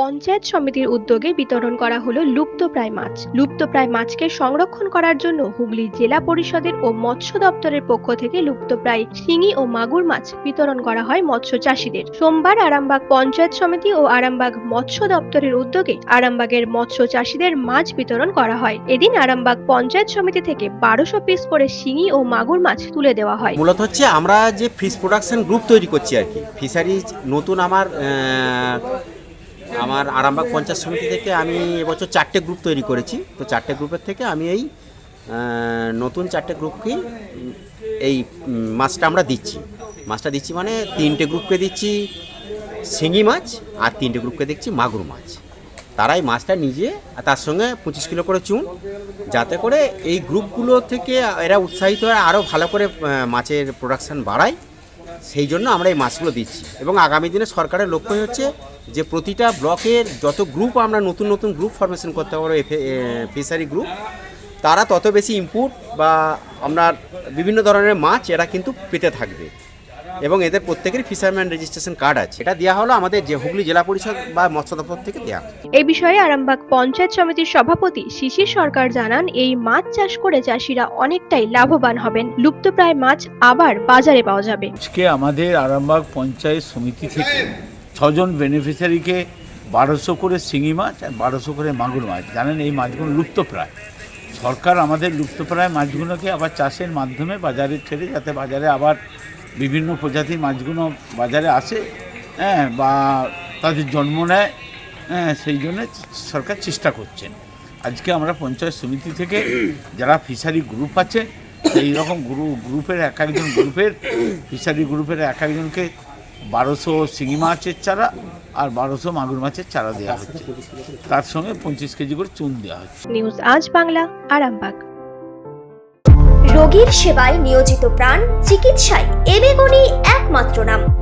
পঞ্চায়েত সমিতির উদ্যোগে বিতরণ করা হলো লুপ্তপ্রায় মাছ। লুপ্তপ্রায় মাছকে সংরক্ষণ করার জন্য হুগলি জেলা পরিষদের ও মৎস্য দপ্তরের পক্ষ থেকে লুপ্তপ্রায় শিঙি ও মাগুর মাছ বিতরণ করা হয় মৎস্য চাষীদের। সোমবার আরামবাগ পঞ্চায়েত সমিতি ও আরামবাগ মৎস্য দপ্তরের উদ্যোগে আরামবাগের মৎস্য চাষীদের মাছ বিতরণ করা হয়। এদিন আরামবাগ পঞ্চায়েত সমিতি থেকে বারোশো পিস করে শিঙি ও মাগুর মাছ তুলে দেওয়া হয়। মূলত হচ্ছে আমরা যে ফিশ প্রোডাকশন গ্রুপ তৈরি করছি আর কি। ফিশারিজ নতুন আমার আমার আরামবাগ পঞ্চায়েত সমিতি থেকে আমি এবছর চারটে গ্রুপ তৈরি করেছি। তো চারটে গ্রুপের থেকে আমি এই নতুন চারটে গ্রুপকেই এই মাছটা আমরা দিচ্ছি। মাছটা দিচ্ছি মানে তিনটে গ্রুপকে দিচ্ছি শিঙি মাছ আর তিনটে গ্রুপকে দিচ্ছি মাগুর মাছ। তারাই মাছটা নিজে আর তার সঙ্গে পঁচিশ কিলো করে চুন, যাতে করে এই গ্রুপগুলো থেকে এরা উৎসাহিত হয় আরও ভালো করে মাছের প্রোডাকশন বাড়ায়। সেই জন্য আমরা এই মাছগুলো দিচ্ছি। এবং আগামী দিনে সরকারের লক্ষ্যই হচ্ছে যে প্রতিটা ব্লকের যত গ্রুপ আমরা নতুন নতুন গ্রুপ ফরমেশন করতে পারব ফিশারি গ্রুপ তারা তত বেশি ইনপুট বা আপনার বিভিন্ন ধরনের মাছ এরা কিন্তু পেতে থাকবে। এবং এদের প্রত্যেকেরই ফিশারম্যান রেজিস্ট্রেশন কার্ড আছে। এটা দেওয়া হলো আমাদের যে হুগলি জেলা পরিষদ বা মৎস্য দপ্তর থেকে দেওয়া এই বিষয়ে আরামবাগ পঞ্চায়েত সমিতির সভাপতি শিশির সরকার জানান এই মাছ চাষ করে চাষিরা অনেকটাই লাভবান হবেন। লুপ্তপ্রায় মাছ আবার বাজারে পাওয়া যাবে। আজকে আমাদের আরামবাগ পঞ্চায়েত সমিতি থেকে ছজন বেনিফিশিয়ারিকে বারোশো করে শিঙি মাছ আর বারোশো করে মাগুর মাছ। জানেন, এই মাছগুলো লুপ্তপ্রায়। সরকার আমাদের লুপ্তপ্রায় মাছগুলোকে আবার চাষের মাধ্যমে বাজারে ছেড়ে যাতে বাজারে আবার বিভিন্ন প্রজাতির মাছগুলো বাজারে আসে হ্যাঁ বা তাদের জন্ম নেয় হ্যাঁ সেই জন্য সরকার চেষ্টা করছেন। আজকে আমরা পঞ্চায়েত সমিতি থেকে যারা ফিশারি গ্রুপ আছে, সেই রকম গ্রুপ গ্রুপের এক একজন গ্রুপের ফিশারি গ্রুপের এক একজনকে বারোশো শিঙি মাছের চারা আর বারোশো মাগুর মাছের চারা দেওয়া হচ্ছে। তার সঙ্গে পঁচিশ কেজি করে চুন দেওয়া হচ্ছে। নিউজ আজ বাংলা আরামবাগ। রোগীর সেবায় নিয়োজিত প্রাণ চিকিৎসায় এবেগুনি একমাত্র নাম।